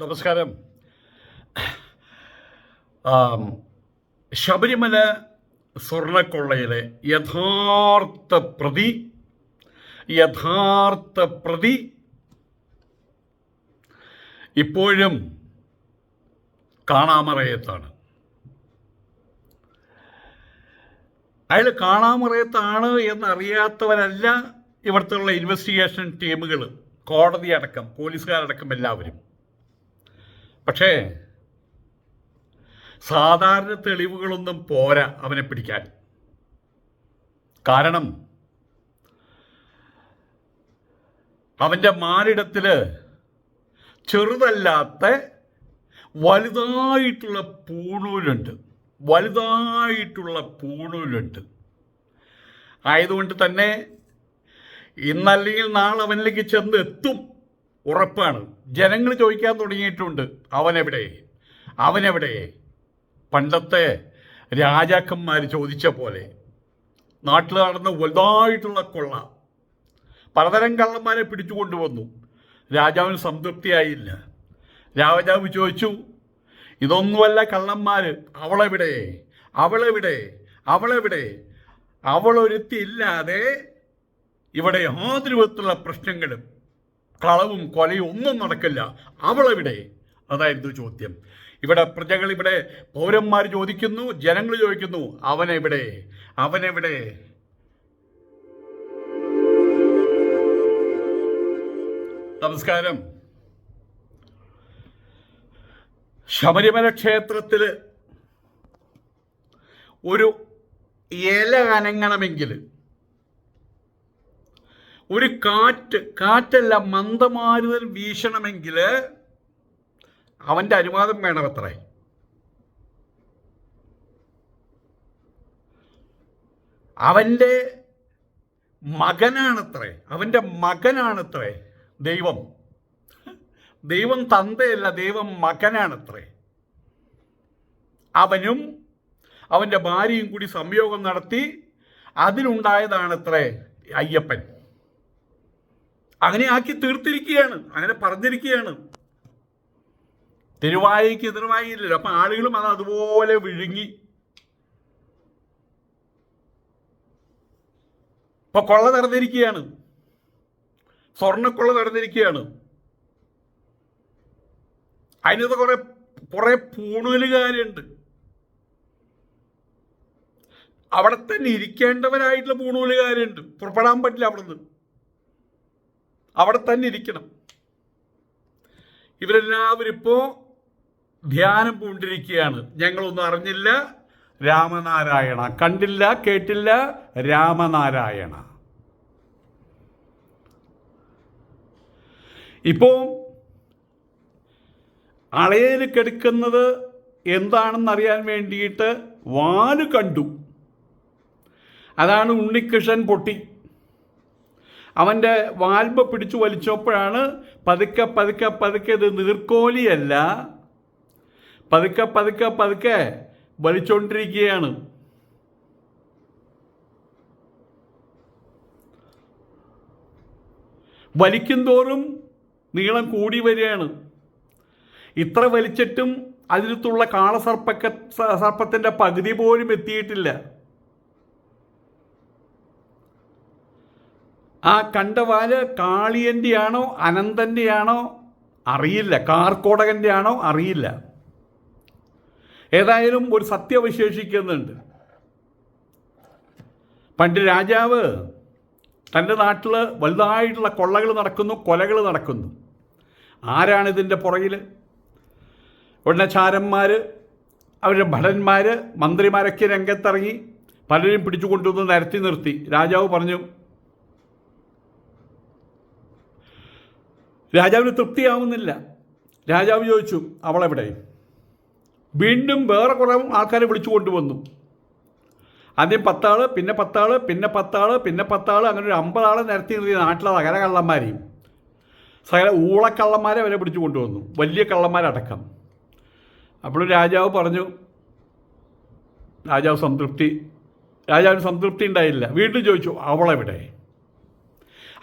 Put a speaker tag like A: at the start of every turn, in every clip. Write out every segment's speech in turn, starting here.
A: നമസ്കാരം. ശബരിമല സ്വർണക്കൊള്ളയിലെ യഥാർത്ഥ പ്രതി യഥാർത്ഥ പ്രതി ഇപ്പോഴും കാണാമറയത്താണ്. അയാൾ കാണാമറയത്താണ് എന്നറിയാത്തവരല്ല ഇവിടുത്തെ ഇൻവെസ്റ്റിഗേഷൻ ടീമുകൾ കോടതി അടക്കം പോലീസുകാരടക്കം എല്ലാവരും. പക്ഷേ സാധാരണ തെളിവുകളൊന്നും പോരാ അവനെ പിടിക്കാൻ. കാരണം അവന്റെ മാറിടത്തിൽ ചെറുതല്ലാത്ത വലുതായിട്ടുള്ള പൂണൂലുണ്ട്. വലുതായിട്ടുള്ള പൂണൂലുണ്ട്. ആയതുകൊണ്ട് തന്നെ ഇന്നല്ലെങ്കിൽ നാളെ അവനിലേക്ക് ചെന്ന് എത്തും ഉറപ്പാണ്. ജനങ്ങൾ ചോദിക്കാൻ തുടങ്ങിയിട്ടുണ്ട്. അവനെവിടെ? അവനെവിടെ? പണ്ടത്തെ രാജാക്കന്മാർ ചോദിച്ച പോലെ. നാട്ടിൽ നടന്ന വലുതായിട്ടുള്ള കൊള്ള. പലതരം കള്ളന്മാരെ പിടിച്ചു കൊണ്ടുവന്നു. രാജാവിന് സംതൃപ്തിയായില്ല. രാജാവ് ചോദിച്ചു ഇതൊന്നുമല്ല കള്ളന്മാർ അവളെവിടെ? അവളെവിടെ? അവളെവിടെ? അവളൊരുത്തി ഇല്ലാതെ ഇവിടെ യാതൊരു വിധത്തിലുള്ള പ്രശ്നങ്ങളും കളവും കൊലയും ഒന്നും നടക്കില്ല. അവളെവിടെ? അതായിരുന്നു ചോദ്യം. ഇവിടെ പ്രജകൾ ഇവിടെ പൗരന്മാർ ചോദിക്കുന്നു ജനങ്ങൾ ചോദിക്കുന്നു അവനെവിടെ? അവനെവിടെ? നമസ്കാരം. ശബരിമല ക്ഷേത്രത്തിൽ ഒരു ഇല അനങ്ങണമെങ്കിൽ ഒരു കാറ്റ് കാറ്റല്ല മന്ദമാരുതൽ വീശണമെങ്കിൽ അവന്റെ അനുവാദം വേണമത്രേ. അവന്റെ മകനാണത്രേ. അവന്റെ മകനാണത്രേ ദൈവം. ദൈവം തന്തയല്ല ദൈവം മകനാണത്രേ. അവനും അവന്റെ ഭാര്യയും കൂടി സംയോഗം നടത്തി അതിലുണ്ടായതാണത്രേ അയ്യപ്പൻ. അങ്ങനെ ആക്കി തീർത്തിരിക്കുകയാണ്. അങ്ങനെ പറഞ്ഞിരിക്കുകയാണ്. തിരുവായിക്ക് എതിർവായില്ലല്ലോ അപ്പം ആളുകളും അത് അതുപോലെ വിഴുങ്ങി. ഇപ്പൊ കൊള്ള നടന്നിരിക്കുകയാണ്. സ്വർണക്കൊള്ള നടന്നിരിക്കുകയാണ്. അതിനകത്ത് കുറെ കുറെ പൂണൂലുകാരുണ്ട്. അവിടെ തന്നെ ഇരിക്കേണ്ടവരായിട്ടുള്ള പൂണൂലുകാരുണ്ട്. പുറപ്പെടാൻ പറ്റില്ല അവിടുന്ന്. അവിടെ തന്നെ ഇരിക്കണം. ഇവരെല്ലാവരും ഇപ്പോ ധ്യാനം പൂണ്ടിരിക്കുകയാണ്. ഞങ്ങളൊന്നും അറിഞ്ഞില്ല. രാമനാരായണ കണ്ടില്ല കേട്ടില്ല. രാമനാരായണ. ഇപ്പോ അളയിൽ കെടുക്കുന്നത് എന്താണെന്നറിയാൻ വേണ്ടിയിട്ട് വാൽ കണ്ടു. അതാണ് ഉണ്ണികൃഷ്ണൻ പൊട്ടി. അവന്റെ വാൽബ പിടിച്ചു വലിച്ചപ്പോഴാണ് പതുക്കെ പതുക്കെ പതുക്കെ ഇത് നീർക്കോലിയല്ല. പതുക്കെ പതുക്കെ പതുക്കെ വലിച്ചുകൊണ്ടിരിക്കുകയാണ് വലിക്കും തോറും നീളം കൂടി വരികയാണ്. ഇത്ര വലിച്ചിട്ടും അതിനകത്തുള്ള കാളസർപ്പക്ക സർപ്പത്തിന്റെ പകുതി പോലും എത്തിയിട്ടില്ല. ആ കണ്ട വാൽ അനന്തന്റെ ആണോ അറിയില്ല. കാർക്കോടകന്റെ ആണോ അറിയില്ല. ഏതായാലും ഒരു സത്യവിശേഷിക്കുന്നുണ്ട് പണ്ട് രാജാവ് തന്റെ നാട്ടിൽ വലുതായിട്ടുള്ള കൊള്ളകൾ നടക്കുന്നു കൊലകൾ നടക്കുന്നു. ആരാണ് ഇതിന്റെ പുറകിൽ? ഉടനെ അവരുടെ ഭടന്മാർ മന്ത്രിമാരൊക്കെ രംഗത്തിറങ്ങി പലരും പിടിച്ചു കൊണ്ടുവന്ന് നിരത്തി നിർത്തി. രാജാവ് പറഞ്ഞു രാജാവിന് തൃപ്തിയാവുന്നില്ല. രാജാവ് ചോദിച്ചു അവളെവിടെ? വീണ്ടും വേറെ കുറേ ആൾക്കാരെ വിളിച്ചു കൊണ്ടുവന്നു. ആദ്യം പത്താൾ പിന്നെ പത്താൾ പിന്നെ പത്താൾ പിന്നെ പത്താൾ അങ്ങനെ ഒരു അമ്പതാളെ നിരത്തി നിർത്തി നാട്ടിലെ സകല കള്ളന്മാരെയും. സകല ഊളക്കള്ളന്മാരെ വരെ പിടിച്ചു കൊണ്ടുവന്നു. വലിയ കള്ളന്മാരടക്കം. അപ്പോൾ രാജാവ് പറഞ്ഞു രാജാവ് സംതൃപ്തി രാജാവിന് സംതൃപ്തി ഉണ്ടായില്ല. വീണ്ടും ചോദിച്ചു അവളെവിടെ?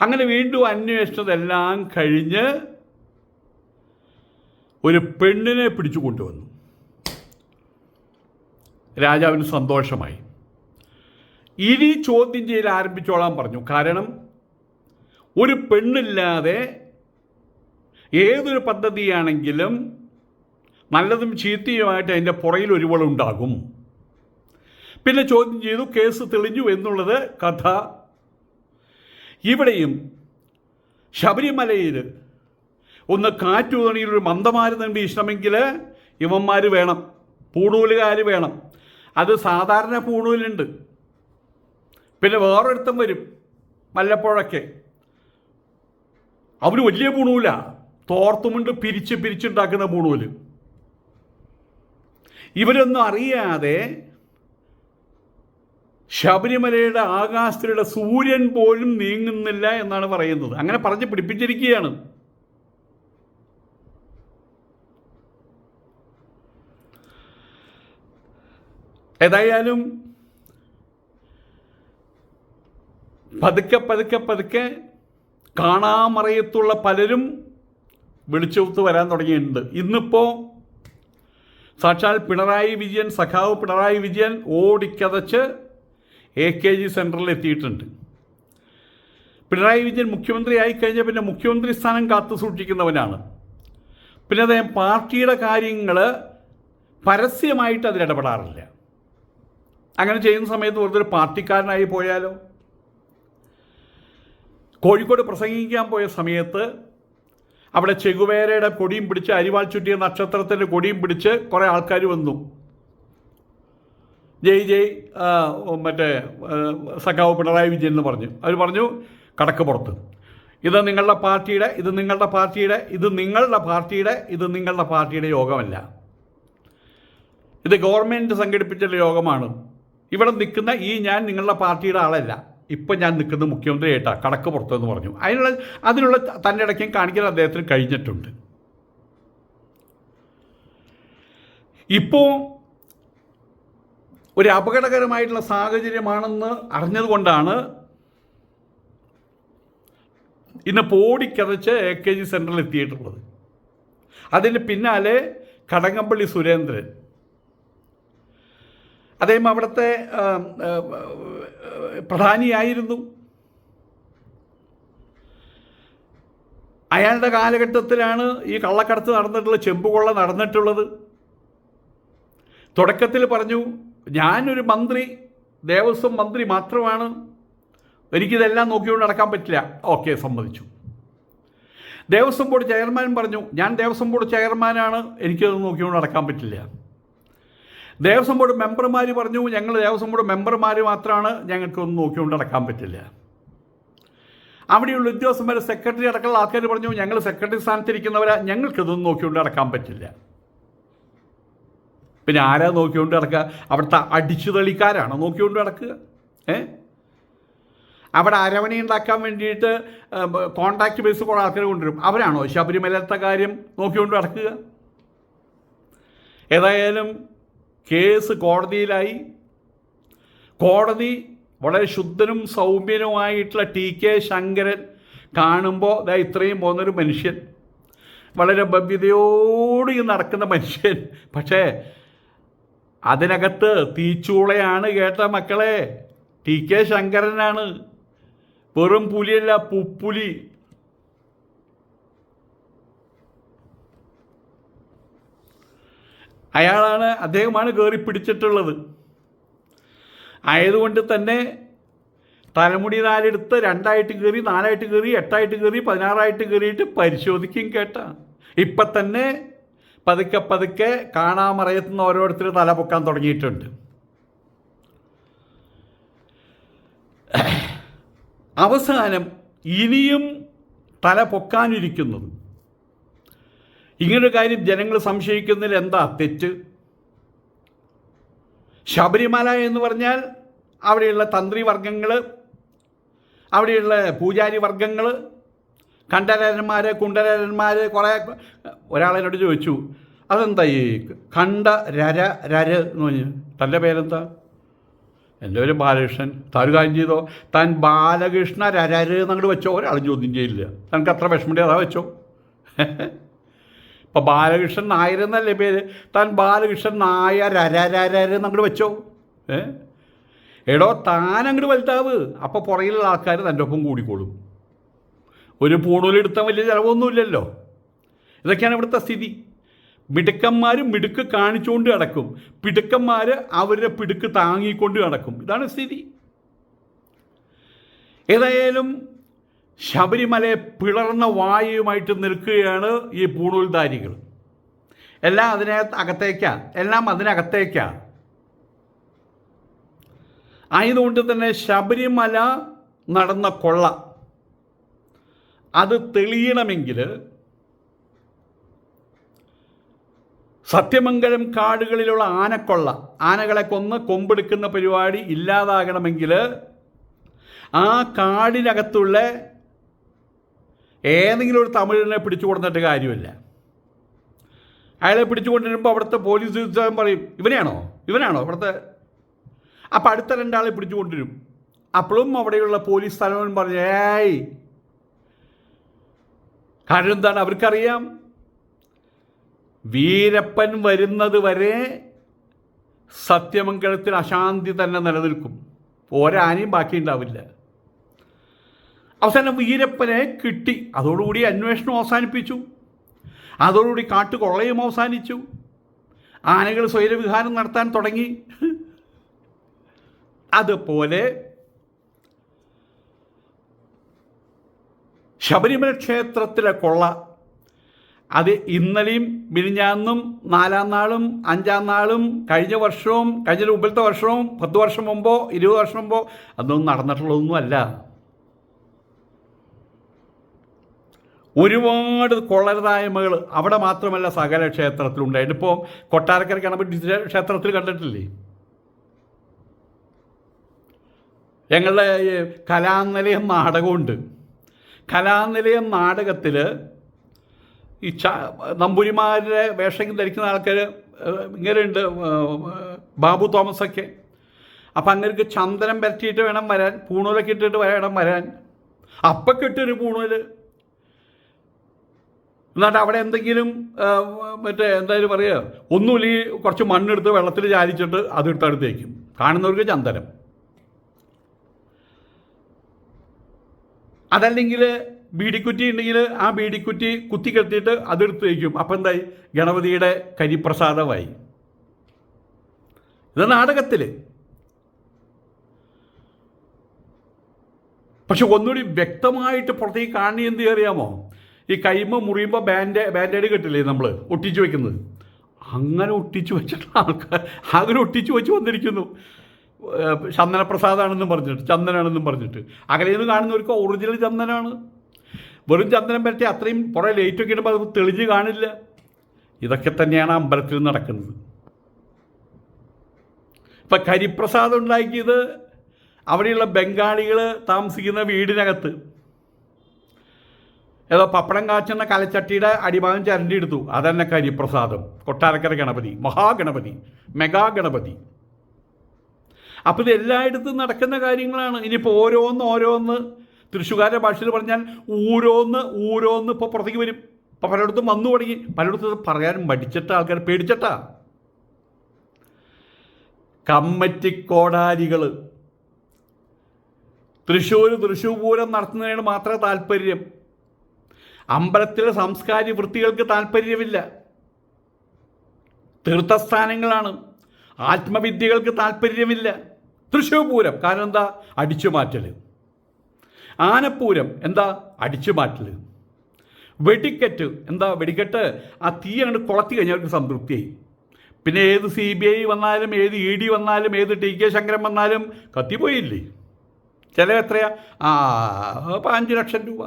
A: അങ്ങനെ വീണ്ടും അന്വേഷിച്ചതെല്ലാം കഴിഞ്ഞ് ഒരു പെണ്ണിനെ പിടിച്ചു കൊണ്ടുവന്നു. രാജാവിന് സന്തോഷമായി. ഇനി ചോദ്യം ചെയ്യൽ ആരംഭിച്ചോളാൻ പറഞ്ഞു. കാരണം ഒരു പെണ്ണില്ലാതെ ഏതൊരു പദ്ധതിയാണെങ്കിലും നല്ലതും ചീത്തയുമായിട്ട് അതിന്റെ പുറയിൽ ഒരുവളുണ്ടാകും. പിന്നെ ചോദ്യം ചെയ്തു കേസ് തെളിഞ്ഞു എന്നുള്ളത് കഥ ഇവിടെയും ശബരിമലയിൽ ഒന്ന് കാറ്റു തോണിയിൽ ഒരു മന്ദമാരുതം വീശണമെങ്കിൽ ഇവന്മാർ വേണം പൂണൂലുകാർ വേണം. അത് സാധാരണ പൂണൂലുണ്ട്. പിന്നെ വേറൊരിടത്തും വരും വല്ലപ്പോഴൊക്കെ അവർ വലിയ പൂണൂല. തോർത്തുമുണ്ട് പിരിച്ച് പിരിച്ചുണ്ടാക്കുന്ന പൂണൂൽ. ഇവരൊന്നും അറിയാതെ ശബരിമലയുടെ ആകാശത്തിലുള്ള സൂര്യൻ പോലും നീങ്ങുന്നില്ല എന്നാണ് പറയുന്നത്. അങ്ങനെ പറഞ്ഞ് പിടിപ്പിച്ചിരിക്കുകയാണ്. ഏതായാലും പതുക്കെ പതുക്കെ പതുക്കെ കാണാമറയത്തുള്ള പലരും വിളിച്ചൊത്ത് വരാൻ തുടങ്ങിയിട്ടുണ്ട്. ഇന്നിപ്പോൾ സാക്ഷാൽ പിണറായി വിജയൻ സഖാവ് പിണറായി വിജയൻ ഓടിക്കതച്ച് എ കെ ജി സെന്ററിൽ എത്തിയിട്ടുണ്ട്. പിണറായി വിജയൻ മുഖ്യമന്ത്രി ആയിക്കഴിഞ്ഞ പിന്നെ മുഖ്യമന്ത്രി സ്ഥാനം കാത്തു സൂക്ഷിക്കുന്നവനാണ്. പിന്നെ അദ്ദേഹം പാർട്ടിയുടെ കാര്യങ്ങൾ പരസ്യമായിട്ട് അതിലിടപെടാറില്ല അങ്ങനെ ചെയ്യുന്ന സമയത്ത് വെറുതെ ഒരു പാർട്ടിക്കാരനായി പോയാലോ? കോഴിക്കോട് പ്രസംഗിക്കാൻ പോയ സമയത്ത് അവിടെ ചെകുവേരയുടെ കൊടിയും പിടിച്ച് അരിവാൾ ചുറ്റിയ നക്ഷത്രത്തിന്റെ കൊടിയും പിടിച്ച് കുറേ ആൾക്കാർ വന്നു. ജയ് ജയ് മറ്റേ സഖാവ് പിണറായി വിജയൻ എന്ന് പറഞ്ഞു. അവർ പറഞ്ഞു കടക്ക് പുറത്ത്. ഇത് നിങ്ങളുടെ പാർട്ടിയുടെ ഇത് നിങ്ങളുടെ പാർട്ടിയുടെ ഇത് നിങ്ങളുടെ പാർട്ടിയുടെ ഇത് നിങ്ങളുടെ പാർട്ടിയുടെ യോഗമല്ല. ഇത് ഗവൺമെന്റ് സംഘടിപ്പിച്ചുള്ള യോഗമാണ്. ഇവിടെ നിൽക്കുന്ന ഈ ഞാൻ നിങ്ങളുടെ പാർട്ടിയുടെ ആളല്ല. ഇപ്പം ഞാൻ നിൽക്കുന്നത് മുഖ്യമന്ത്രിയായിട്ടാണ് കടക്ക് പുറത്തെന്ന് പറഞ്ഞു. അതിനുള്ള അതിനുള്ള തന്റെ ഇടയ്ക്കും കാണിക്കാൻ അദ്ദേഹത്തിന് കഴിഞ്ഞിട്ടുണ്ട്. ഇപ്പോൾ ഒരു അപകടകരമായിട്ടുള്ള സാഹചര്യമാണെന്ന് അറിഞ്ഞതുകൊണ്ടാണ് ഇന്ന് പോടിക്കതച്ച് എ കെ ജി സെന്ററിൽ എത്തിയിട്ടുള്ളത്. അതിന് പിന്നാലെ കടകംപള്ളി സുരേന്ദ്രൻ. അദ്ദേഹം അവിടുത്തെ പ്രധാനിയായിരുന്നു. അയാളുടെ കാലഘട്ടത്തിലാണ് ഈ കള്ളക്കടത്ത് നടന്നിട്ടുള്ള ചെമ്പുകൊള്ള നടന്നിട്ടുള്ളത്. തുടക്കത്തിൽ പറഞ്ഞു ഞാനൊരു മന്ത്രി ദേവസ്വം മന്ത്രി മാത്രമാണ്. എനിക്കിതെല്ലാം നോക്കിക്കൊണ്ട് നടക്കാൻ പറ്റില്ല. ഓക്കെ സമ്മതിച്ചു. ദേവസ്വം ബോർഡ് ചെയർമാൻ പറഞ്ഞു ഞാൻ ദേവസ്വം ബോർഡ് ചെയർമാനാണ്. എനിക്കത് നോക്കിക്കൊണ്ട് നടക്കാൻ പറ്റില്ല. ദേവസ്വം ബോർഡ് മെമ്പർമാർ പറഞ്ഞു ഞങ്ങൾ ദേവസ്വം ബോർഡ് മെമ്പർമാർ മാത്രമാണ് ഞങ്ങൾക്കൊന്നും നോക്കിക്കൊണ്ട് നടക്കാൻ പറ്റില്ല. അവിടെയുള്ള ഉദ്യോഗസ്ഥന്മാർ സെക്രട്ടറി അടക്കമുള്ള ആൾക്കാർ പറഞ്ഞു ഞങ്ങൾ സെക്രട്ടറി സ്ഥാനത്തിരിക്കുന്നവരാ. ഞങ്ങൾക്കിതൊന്നും നോക്കിക്കൊണ്ട് നടക്കാൻ പറ്റില്ല. പിന്നെ ആരാ നോക്കിക്കൊണ്ട് നടക്കുക? അവിടുത്തെ അടിച്ചു തളിക്കാരാണോ നോക്കിക്കൊണ്ട് നടക്കുക? ഏ? അവിടെ അരവണി ഉണ്ടാക്കാൻ വേണ്ടിയിട്ട് കോണ്ടാക്ട് ബേസ് കുറേ ആൾക്കാർ കൊണ്ടുവരും. അവരാണോ ശബരിമലത്തെ കാര്യം നോക്കിക്കൊണ്ട് നടക്കുക? ഏതായാലും കേസ് കോടതിയിലായി. കോടതി വളരെ ശുദ്ധനും സൗമ്യനുമായിട്ടുള്ള ടി കെ ശങ്കരൻ കാണുമ്പോൾ ദാ ഇത്രയും പോകുന്നൊരു മനുഷ്യൻ. വളരെ ഭവ്യതയോട് നടക്കുന്ന മനുഷ്യൻ. പക്ഷേ അതിനകത്ത് തീച്ചൂളയാണ് കേട്ട മക്കളെ. ടി കെ ശങ്കരനാണ്. വെറും പുലിയല്ല പുപ്പുലി. അയാളാണ് അദ്ദേഹമാണ് കയറി പിടിച്ചിട്ടുള്ളത് ആയതുകൊണ്ട് തന്നെ തലമുടി നാലെടുത്ത് രണ്ടായിട്ട് കയറി നാലായിട്ട് കയറി എട്ടായിട്ട് കയറി പതിനാറായിട്ട് കയറിയിട്ട് പരിശോധിക്കും കേട്ട. ഇപ്പം തന്നെ പതുക്കെ പതുക്കെ കാണാമറയത്തുനിന്ന് ഓരോരുത്തർ തല പൊക്കാൻ തുടങ്ങിയിട്ടുണ്ട്. അവസാനം ഇനിയും തല പൊക്കാനിരിക്കുന്നത് ഇങ്ങനൊരു കാര്യം ജനങ്ങൾ സംശയിക്കുന്നതിൽ എന്താ തെറ്റ്? ശബരിമല എന്ന് പറഞ്ഞാൽ അവിടെയുള്ള തന്ത്രി വർഗങ്ങൾ അവിടെയുള്ള പൂജാരി വർഗങ്ങൾ കണ്ഠരന്മാർ കുണ്ടരന്മാർ കുറേ ഒരാളെന്നോട് ചോദിച്ചു അതെന്താ ഈ കണ്ട രര രര എന്ന് പറഞ്ഞു. തന്റെ പേരെന്താ? എന്റെ പേര് ബാലകൃഷ്ണൻ. താൻ കാര്യം ചെയ്തോ? താൻ ബാലകൃഷ്ണ രരര് എന്നങ്ങോട്ട് വെച്ചോ? ഒരാൾ ചോദ്യം ചെയ്യില്ല. തനിക്ക് അത്ര വിഷമമുണ്ട് അതാ വെച്ചോ? ഇപ്പം ബാലകൃഷ്ണൻ നായർ എന്നല്ലേ പേര്? താൻ ബാലകൃഷ്ണൻ നായർ രരരരര് എന്നങ്ങോട് വെച്ചോ? ഏ? എടോ താൻ അങ്ങോട്ട് വലുതാവ്. അപ്പോൾ പുറകിലുള്ള ആൾക്കാർ തന്റെ ഒപ്പം കൂടിക്കോളും. ഒരു പൂണൂലെടുത്താൽ വലിയ ചിലവൊന്നുമില്ലല്ലോ. ഇതൊക്കെയാണ് ഇവിടുത്തെ സ്ഥിതി. മിടുക്കന്മാർ മിടുക്ക് കാണിച്ചുകൊണ്ട് കിടക്കും പിടുക്കന്മാർ അവരുടെ പിടുക്ക് താങ്ങിക്കൊണ്ട് കിടക്കും ഇതാണ് സ്ഥിതി. ഏതായാലും ശബരിമലയെ പിളർന്ന വായുവുമായിട്ട് നിൽക്കുകയാണ് ഈ പൂണൂൽധാരികൾ. എല്ലാം അതിനകത്ത് അകത്തേക്കാണ് എല്ലാം അതിനകത്തേക്കാണ് ആയതുകൊണ്ട് തന്നെ ശബരിമല നടന്ന കൊള്ള. അത് തെളിയണമെങ്കിൽ സത്യമംഗലം കാടുകളിലുള്ള ആനക്കൊള്ള ആനകളെ കൊന്ന് കൊമ്പെടുക്കുന്ന പരിപാടി ഇല്ലാതാകണമെങ്കിൽ ആ കാടിനകത്തുള്ള ഏതെങ്കിലും ഒരു തമിഴിനെ പിടിച്ചു കൊടുത്തിട്ട് കാര്യമില്ല. അയാളെ പിടിച്ചു കൊണ്ടിരുമ്പോൾ അവിടുത്തെ പോലീസ് ഉദ്യോഗസ്ഥൻ പറയും ഇവനെയാണോ? ഇവനാണോ അവിടുത്തെ? അപ്പം അടുത്ത രണ്ടാളെ പിടിച്ചു കൊണ്ടുവരും. അപ്പോഴും അവിടെയുള്ള പോലീസ് തലവൻ പറഞ്ഞു ഏയ് കാരണം എന്താണ്? അവർക്കറിയാം. വീരപ്പൻ വരുന്നത് വരെ സത്യമംഗലത്തിൽ അശാന്തി തന്നെ നിലനിൽക്കും. ഒരാനയും ബാക്കിയുണ്ടാവില്ല അവസാനം വീരപ്പനെ കിട്ടി. അതോടുകൂടി അന്വേഷണം അവസാനിപ്പിച്ചു. അതോടുകൂടി കാട്ടുകൊള്ളയും അവസാനിച്ചു. ആനകൾ സ്വൈരവിഹാരം നടത്താൻ തുടങ്ങി. അതുപോലെ ശബരിമല ക്ഷേത്രത്തിലെ കൊള്ള. അത് ഇന്നലെയും മിനിഞ്ഞാന്നും നാലാം നാളും അഞ്ചാം നാളും കഴിഞ്ഞ വർഷവും കഴിഞ്ഞ മുമ്പിലത്തെ വർഷവും പത്ത് വർഷം മുമ്പോ ഇരുപത് വർഷം മുമ്പോ അതൊന്നും നടന്നിട്ടുള്ളതൊന്നുമല്ല. ഒരുപാട് കൊള്ളരുതായ്മകൾ അവിടെ മാത്രമല്ല സകല ക്ഷേത്രത്തിലുണ്ടായിട്ട് ഇപ്പോൾ കൊട്ടാരക്കര ഗണപതി ക്ഷേത്രത്തിൽ കണ്ടിട്ടില്ലേ? ഞങ്ങളുടെ കലാനിലയം നാടകമുണ്ട്. കലാനിലയം നാടകത്തിൽ ഈ ച നമ്പൂരിമാരുടെ വേഷം ധരിക്കുന്ന ആൾക്കാർ ഇങ്ങനെയുണ്ട് ബാബു തോമസൊക്കെ. അപ്പം അങ്ങനെയൊക്കെ ചന്ദനം പരത്തിയിട്ട് വേണം വരാൻ പൂണൂലൊക്കെ ഇട്ടിട്ട് വേണം വരാൻ. അപ്പം കിട്ടൊരു പൂണൂൽ. എന്നിട്ട് അവിടെ എന്തെങ്കിലും മറ്റേ എന്തായാലും പറയുക ഒന്നുമില്ല ഈ കുറച്ച് മണ്ണെടുത്ത് വെള്ളത്തിൽ ചാലിച്ചിട്ട് അത് ഇട്ടടുത്തേക്കും. കാണുന്നവർക്ക് ചന്ദനം. അതല്ലെങ്കിൽ ബീഡിക്കുറ്റി ഉണ്ടെങ്കിൽ ആ ബീഡിക്കുറ്റി കുത്തി കെട്ടിയിട്ട് അതെടുത്ത് വയ്ക്കും. അപ്പം എന്തായി? ഗണപതിയുടെ കരിപ്രസാദമായി. ഇത് നാടകത്തിൽ. പക്ഷെ ഒന്നുകൂടി വ്യക്തമായിട്ട് പുറത്തേക്ക് കാണി എന്ത് അറിയാമോ? ഈ കൈമ മുറിയുമ്പോൾ ബാൻഡ് ബാൻഡേഡ് കെട്ടില്ലേ നമ്മൾ ഒട്ടിച്ചു വെക്കുന്നത്. അങ്ങനെ ഒട്ടിച്ചു വെച്ചിട്ടുള്ള ആൾക്കാർ അങ്ങനെ ഒട്ടിച്ചു വെച്ച് വന്നിരിക്കുന്നു. ചന്ദനപ്രസാദാണെന്നും പറഞ്ഞിട്ട് ചന്ദനാണെന്നും പറഞ്ഞിട്ട്. അകലെ നിന്ന് കാണുന്നവർക്ക് ഒറിജിനൽ ചന്ദനാണ്. വെറും ചന്ദനം പറ്റി അത്രയും കുറേ ലൈറ്റൊക്കെ ഇടുമ്പോൾ അത് തെളിഞ്ഞ് കാണില്ല. ഇതൊക്കെ തന്നെയാണ് അമ്പലത്തിൽ നടക്കുന്നത്. ഇപ്പം കരിപ്രസാദം ഉണ്ടാക്കിയത് അവിടെയുള്ള ബംഗാളികൾ താമസിക്കുന്ന വീടിനകത്ത്. ഏതോ പപ്പടം കാച്ചുന്ന കലച്ചട്ടിയുടെ അടിഭാഗം ചരണ്ടി എടുത്തു അതന്നെ കരിപ്രസാദം. കൊട്ടാരക്കര ഗണപതി മഹാഗണപതി മെഗാ ഗണപതി അപ്പോൾ ഇത് എല്ലായിടത്തും നടക്കുന്ന കാര്യങ്ങളാണ്. ഇനിയിപ്പോൾ ഓരോന്ന് ഓരോന്ന് തൃശ്ശൂകാരുടെ ഭാഷയിൽ പറഞ്ഞാൽ ഊരോന്ന് ഊരോന്ന് ഇപ്പോൾ പുറത്തേക്ക് വരും. ഇപ്പോൾ പലയിടത്തും വന്നു തുടങ്ങി. പലയിടത്തും പറയാൻ മടിച്ചിട്ട ആൾക്കാർ പേടിച്ചിട്ടാ. കമ്മറ്റിക്കോടാരികൾ തൃശ്ശൂർ തൃശ്ശൂർ പൂരം നടത്തുന്നതിന് മാത്രമേ താല്പര്യം. അമ്പലത്തിലെ സാംസ്കാരിക വൃത്തികൾക്ക് താല്പര്യമില്ല. തീർത്ഥസ്ഥാനങ്ങളാണ്. ആത്മവിദ്യകൾക്ക് താല്പര്യമില്ല. തൃശ്ശൂർ പൂരം. കാരണം എന്താ? അടിച്ചു മാറ്റൽ ആനപ്പൂരം എന്താ? അടിച്ചു മാറ്റൽ വെടിക്കെട്ട് എന്താ വെടിക്കെട്ട്? ആ തീ അങ്ങോട്ട് കുളത്തി കഴിഞ്ഞാൽ അവർക്ക് സംതൃപ്തിയായി. പിന്നെ ഏത് സി ബി ഐ വന്നാലും ഏത് ഇ ഡി വന്നാലും ഏത് ടി കെ ശങ്കരൻ വന്നാലും കത്തിപ്പോയില്ലേ ചില എത്രയാ? ആ അപ്പോൾ അഞ്ച് ലക്ഷം രൂപ.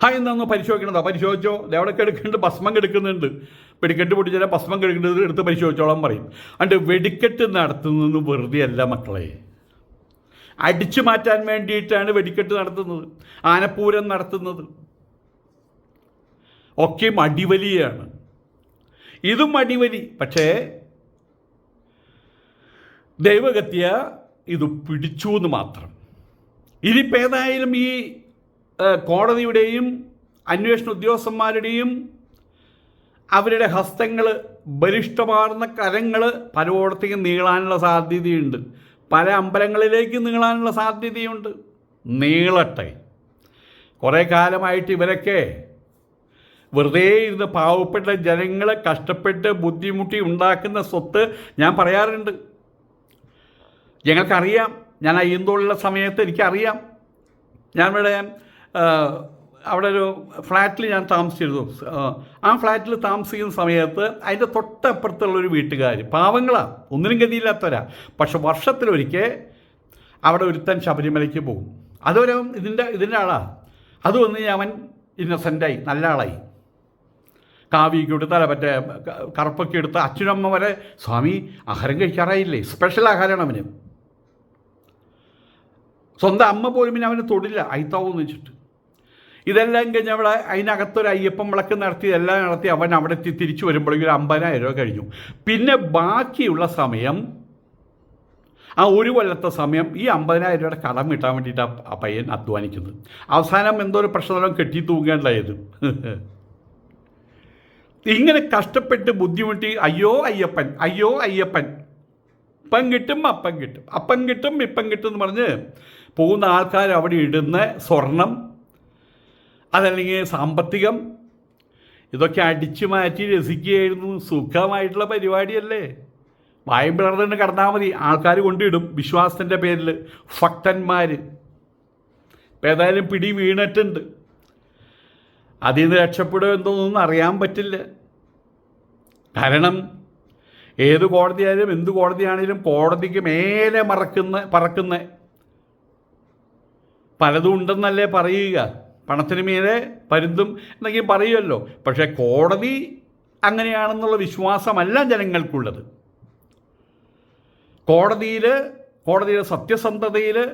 A: ആ ഇന്നൊന്ന് പരിശോധിക്കണതാ പരിശോധിച്ചോ? എവിടെയൊക്കെ എടുക്കുന്നുണ്ട് ഭസ്മം എടുക്കുന്നുണ്ട്. വെടിക്കെട്ട് പൊട്ടിച്ചാൽ ഭസ്മം എടുക്കുന്നത് എടുത്ത് പരിശോധിച്ചോളാൻ പറയും. അതിന്റെ വെടിക്കെട്ട് നടത്തുന്നത് വെറുതെ അല്ല മക്കളെ. അടിച്ചു മാറ്റാൻ വേണ്ടിയിട്ടാണ് വെടിക്കെട്ട് നടത്തുന്നത്. ആനപ്പൂരം നടത്തുന്നത്. ഒക്കെ അടിവലിയാണ് ഇതും അടിവലി പക്ഷേ ദൈവഗത്യ ഇത് പിടിച്ചു എന്ന് മാത്രം. ഇനിയിപ്പോൾ ഏതായാലും ഈ കോടതിയുടെയും അന്വേഷണ ഉദ്യോഗസ്ഥന്മാരുടെയും അവരുടെ ഹസ്തങ്ങൾ ബലിഷ്ടമാർന്ന കരങ്ങൾ പലയിടത്തേക്കും നീളാനുള്ള സാധ്യതയുണ്ട്. പല അമ്പലങ്ങളിലേക്ക് നീളാനുള്ള സാധ്യതയുണ്ട്. നീളട്ടെ. കുറേ കാലമായിട്ട് ഇവരൊക്കെ വെറുതെ ഇരുന്ന് പാവപ്പെട്ട ജനങ്ങളെ കഷ്ടപ്പെട്ട് ബുദ്ധിമുട്ടി ഉണ്ടാക്കുന്ന സ്വത്ത് ഞാൻ പറയാറുണ്ട്. ഞങ്ങൾക്കറിയാം. ഞാൻ അയ്യന്തോളുള്ള സമയത്ത് എനിക്കറിയാം. ഞാൻ ഇവിടെ അവിടെ ഒരു ഫ്ലാറ്റിൽ ഞാൻ താമസിച്ചിരുന്നു. ആ, ഫ്ലാറ്റിൽ താമസിക്കുന്ന സമയത്ത് അതിന്റെ തൊട്ടപ്പുറത്തുള്ള ഒരു വീട്ടുകാർ പാവങ്ങളാണ് ഒന്നിനും ഗതിയില്ലാത്തവരാ. പക്ഷെ വർഷത്തിലൊരിക്കൽ അവിടെ ഒരുത്തൻ ശബരിമലയ്ക്ക് പോകും. അതൊരു ഇതിന്റെ ഇതിന്റെ ആളാണ് അത് വന്ന് അവൻ ഇന്നസെന്റായി നല്ല ആളായി കാവിയൊക്കെ എടുത്ത് അല്ല മറ്റേ കറുപ്പൊക്കെ എടുത്ത് അച്ഛനമ്മ വരെ സ്വാമി ആഹാരം കഴിക്കാറായില്ലേ? സ്പെഷ്യൽ ആഹാരമാണ് അവന്. സ്വന്തം അമ്മ പോലും പിന്നെ അവന് തൊടില്ല. അയിത്താവെന്ന് വെച്ചിട്ട് ഇതെല്ലാം കഴിഞ്ഞ് അവിടെ അതിനകത്തൊരു അയ്യപ്പൻ വിളക്ക് നടത്തി എല്ലാം നടത്തി അവൻ അവിടെ എത്തി തിരിച്ചു വരുമ്പോഴേക്കും ഒരു അമ്പതിനായിരം രൂപ കഴിഞ്ഞു. പിന്നെ ബാക്കിയുള്ള സമയം ആ ഒരു കൊല്ലത്തെ സമയം ഈ അമ്പതിനായിരം രൂപയുടെ കടം കിട്ടാൻ വേണ്ടിയിട്ട് ആ- പയ്യൻ അധ്വാനിക്കുന്നത്. അവസാനം എന്തോ ഒരു പ്രശ്നം കെട്ടി തൂങ്ങേണ്ടായത് ഇങ്ങനെ കഷ്ടപ്പെട്ട് ബുദ്ധിമുട്ടി അയ്യോ അയ്യപ്പൻ അയ്യോ അയ്യപ്പൻ ഇപ്പം കിട്ടും അപ്പം കിട്ടും അപ്പം കിട്ടും ഇപ്പം കിട്ടും എന്ന് പറഞ്ഞ് പോകുന്ന ആൾക്കാർ അവിടെ ഇടുന്ന സ്വർണം അതല്ലെങ്കിൽ സാമ്പത്തികം. ഇതൊക്കെ അടിച്ചു മാറ്റി രസിക്കുകയായിരുന്നു. സുഖമായിട്ടുള്ള പരിപാടിയല്ലേ? വായും പിളർന്നുകൊണ്ട് കടന്നാൽ മതി. ആൾക്കാർ കൊണ്ടിടും വിശ്വാസത്തിന്റെ പേരിൽ ഭക്തന്മാർ ഇപ്പം ഏതായാലും പിടി വീണിട്ടുണ്ട്. അതിൽ നിന്ന് രക്ഷപ്പെടുമോ എന്തോന്നൊന്നും അറിയാൻ പറ്റില്ല. കാരണം ഏത് കോടതിയായാലും എന്ത് കോടതിയാണെങ്കിലും കോടതിക്ക് മേലെ മറക്കുന്ന പറക്കുന്ന. പലതും ഉണ്ടെന്നല്ലേ പറയുക. പണത്തിന് മീതെ പരുന്തും എന്നൊക്കെ പറയുമല്ലോ. പക്ഷേ കോടതി അങ്ങനെയാണെന്നുള്ള വിശ്വാസമല്ല ജനങ്ങൾക്കുള്ളത്. കോടതിയിൽ കോടതിയുടെ സത്യസന്ധതയിൽ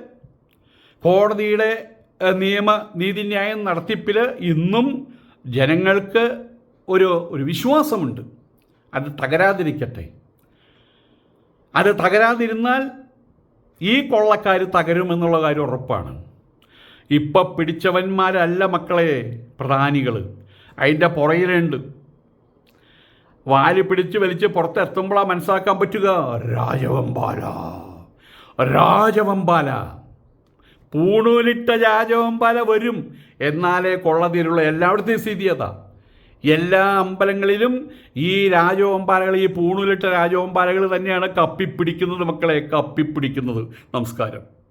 A: കോടതിയുടെ നിയമ നീതിന്യായം നടത്തിപ്പിൽ ഇന്നും ജനങ്ങൾക്ക് ഒരു ഒരു വിശ്വാസമുണ്ട്. അത് തകരാതിരിക്കട്ടെ. അത് തകരാതിരുന്നാൽ ഈ കൊള്ളക്കാർ തകരുമെന്നുള്ള കാര്യം ഉറപ്പാണ്. ഇപ്പം പിടിച്ചവന്മാരല്ല മക്കളെ പ്രധാനികൾ അതിന്റെ പുറയിലുണ്ട്. വാൽ പിടിച്ച് വലിച്ച് പുറത്തെത്തുമ്പോഴാണ് മനസ്സിലാക്കാൻ പറ്റുക. രാജവമ്പാല. രാജവമ്പാല. പൂണൂലിട്ട രാജവമ്പാല വരും. എന്നാലേ കൊള്ളതിലുള്ള എല്ലായിടത്തെയും സ്ഥിതി അതാ. എല്ലാ അമ്പലങ്ങളിലും ഈ രാജവമ്പാലകൾ ഈ പൂണൂലിട്ട രാജവമ്പാലകൾ തന്നെയാണ് കപ്പിപ്പിടിക്കുന്നത് മക്കളെ. കപ്പിപ്പിടിക്കുന്നത്. നമസ്കാരം.